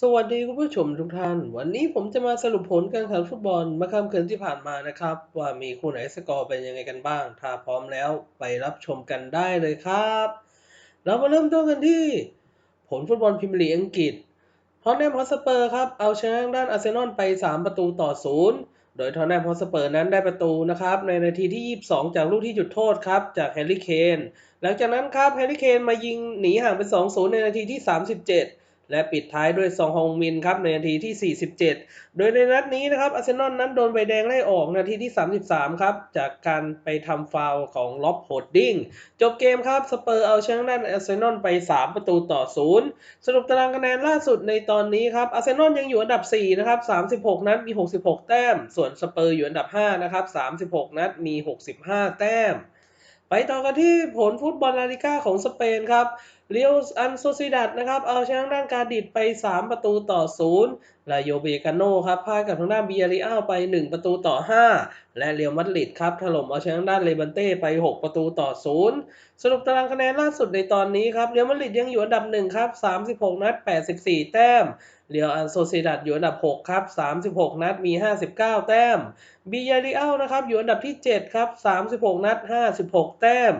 สวัสดีคุณผู้ชมทุกท่าน วันนี้ผมจะมาสรุปผลการแข่งขันฟุตบอลเมื่อค่ำคืนที่ผ่านมานะครับ ว่ามีคู่ไหนสกอร์เป็นยังไงกันบ้าง ถ้าพร้อมแล้วไปรับชมกันได้เลยครับ เรามาเริ่มต้นกันที่ ผลฟุตบอลพรีเมียร์ลีกอังกฤษทอนแนมฮอสเปอร์ครับเอาชนะด้านอาร์เซนอลไป 3 ประตูต่อ 0 โดยทอนแนมฮอสเปอร์นั้นได้ประตูนะครับ ในนาทีที่ 22 จากลูกที่จุดโทษครับจากแฮร์รี่เคนหลังจากนั้นครับแฮร์รี่เคนมายิงหนีห่างเป็น2-0ในนาทีที่ 37 และปิดท้ายด้วยซองฮงมินครับในนาทีที่ 47 โดยในนัดนี้นะครับอาร์เซนอลนั้นโดนใบแดงไล่ออกนาทีที่ 33 ครับ จากการไปทำฟาวของล็อบโฮดดิ้ง จบเกมครับ สเปอร์เอาชนะด้านอาร์เซนอลไป 3 ประตูต่อ 0 สรุปตารางคะแนนล่าสุดในตอนนี้ครับอาร์เซนอลยังอยู่อันดับ 4 นะครับ 36 นัดมี 66 แต้ม ส่วนสเปอร์อยู่อันดับ 5 นะครับ 36 นัดมี 65 แต้ม ไปต่อกันที่ผลฟุตบอลลาลิก้าของสเปนครับ เรียวอันโซซิดัดนะครับเอาชนะด้านการดิดไป 3 ประตูต่อ 0 ลาโยเบกาโนครับพ่ายกับทางด้านเบียริอัลไป 1 ประตูต่อ 5 และเรียวมัดริดครับถล่มเอาชนะด้านเลบันเต้ไป 6 ประตูต่อ 0 สรุปตารางคะแนนล่าสุดในตอนนี้ครับเรียวมัดริดยังอยู่อันดับ1ครับ36 นัด 84 แต้มเรียวอันโซซิดัดอยู่อันดับ 6 ครับ 36 นัดมี 59 แต้มบียาริอัลนะครับอยู่อันดับที่ 7 ครับ 36 นัด 56 แต้ม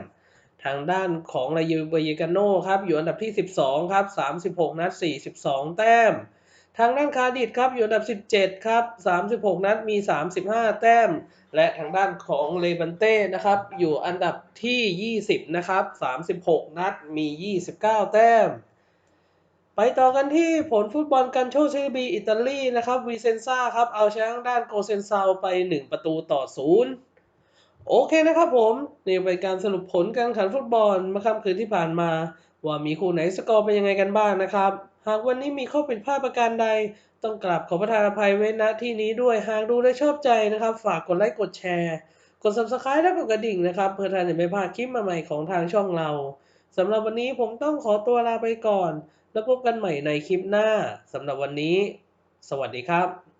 ทางด้านของลายูเบยกาโนครับอยู่อันดับที่ 12 ครับ 36 นัด 42 แต้ม ทางด้านคาร์ดิดครับอยู่อันดับ 17 ครับ 36 นัดมี 35 แต้ม และทางด้านของเลบันเต้นะครับอยู่อันดับที่ 20 นะครับ 36 นัดมี 29 แต้ม ไปต่อกันที่ผลฟุตบอลกันโชเชบีอิตาลีนะครับวีเซนซ่าครับเอาชนะทางด้านโกเซนซาวไป 1 ประตูต่อ 0 โอเคนะครับผมนี่เป็นการสรุปผลการแข่งขันฟุตบอลเมื่อค่ำคืนที่ผ่านมา ว่ามีคู่ไหนสกอร์เป็นยังไงกันบ้างนะครับ หากวันนี้มีข้อผิดพลาดประการใด ต้องกราบขอประทานอภัยไว้ณที่นี้ด้วยหากดูและชอบใจนะครับ ฝากกดไลค์กดแชร์ กด subscribe และกดกระดิ่งนะครับ เพื่อท่านจะไม่พลาดคลิปใหม่ๆของทางช่องเราสำหรับวันนี้ผมต้องขอตัวลาไปก่อน แล้วพบกันใหม่ในคลิปหน้าสำหรับวันนี้ สวัสดีครับ